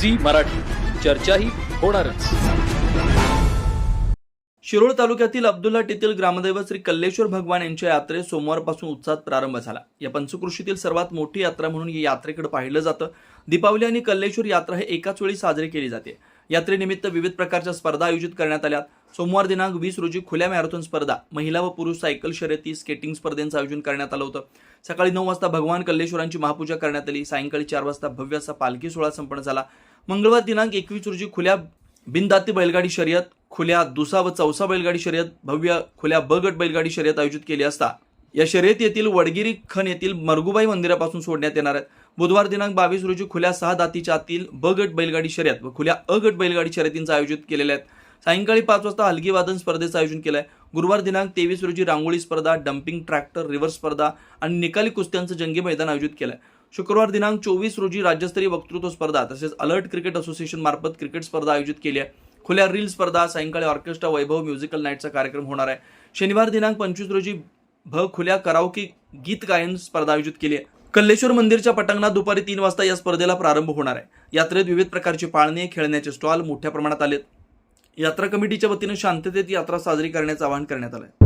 Zee Marathi. चर्चाही होणारच. शिरोळ तालुक्यातील अब्दुल्ला टेथील ग्रामदैवत श्री कल्लेश्वर भगवान यांच्या यात्रेत सोमवारपासून उत्साहात प्रारंभ झाला. या पंचकृषीतील सर्वात मोठी यात्रा म्हणून या यात्रेकडे पाहिलं जातं. दीपावली आणि कल्लेश्वर यात्रा हे एकाच वेळी साजरी केली जाते. यात्रेनिमित्त विविध प्रकारच्या स्पर्धा आयोजित करण्यात आल्या सोमवार दिनांक वीस रोजी खुल्या मॅरेथॉन स्पर्धा महिला व पुरुष सायकल शर्यती स्केटिंग स्पर्धेचं आयोजन करण्यात आलं होतं. सकाळी नऊ वाजता भगवान कल्लेश्वरांची महापूजा करण्यात आली. सायंकाळी चार वाजता भव्य असा पालखी सोहळा संपन्न झाला. मंगळवार दिनांक एकवीस रोजी खुल्या बिनदाती बैलगाडी शर्यत खुल्या दुसा व चौसा बैलगाडी शर्यत भव्य खुल्या ब गट बैलगाडी शर्यत आयोजित केली असता. या शर्यत येथील वडगिरी खण येथील मरगुबाई मंदिरापासून सोडण्यात येणार आहेत. बुधवार दिनांक बावीस रोजी खुल्या सहा दातीच्या आतील ब गट बैलगाडी शर्यत व खुल्या अ गट बैलगाडी शर्यतींचं आयोजित केलेले आहेत सायंकाळी पाच वाजता हलगी वादन स्पर्धेचं आयोजन केलं आहे गुरुवार दिनांक तेवीस रोजी रांगोळी स्पर्धा डम्पिंग ट्रॅक्टर रिव्हर्स स्पर्धा आणि निकाली कुस्त्यांचं जंगी मैदान आयोजित केलं आहे शुक्रवार दिनांक चोवीस रोजी राज्यस्तरीय वक्तृत्व स्पर्धा तसेच अलर्ट क्रिकेट असोसिएशन मार्फत क्रिकेट स्पर्धा आयोजित केली आहे. खुल्या रील स्पर्धा सायंकाळी ऑर्केस्ट्रा वैभव म्युझिकल नाईटचा कार्यक्रम होणार आहे. शनिवार दिनांक पंचवीस रोजी भ खुल्या करावकी गीत गायन स्पर्धा आयोजित केली आहे. कल्लेश्वर मंदिरच्या पटांगणात दुपारी तीन वाजता या स्पर्धेला प्रारंभ होणार आहे. यात्रेत विविध प्रकारचे पाळणे खेळण्याचे स्टॉल मोठ्या प्रमाणात आलेत. यात्रा कमिटीच्या वतीनं शांततेत यात्रा साजरी करण्याचं आवाहन करण्यात आलं आहे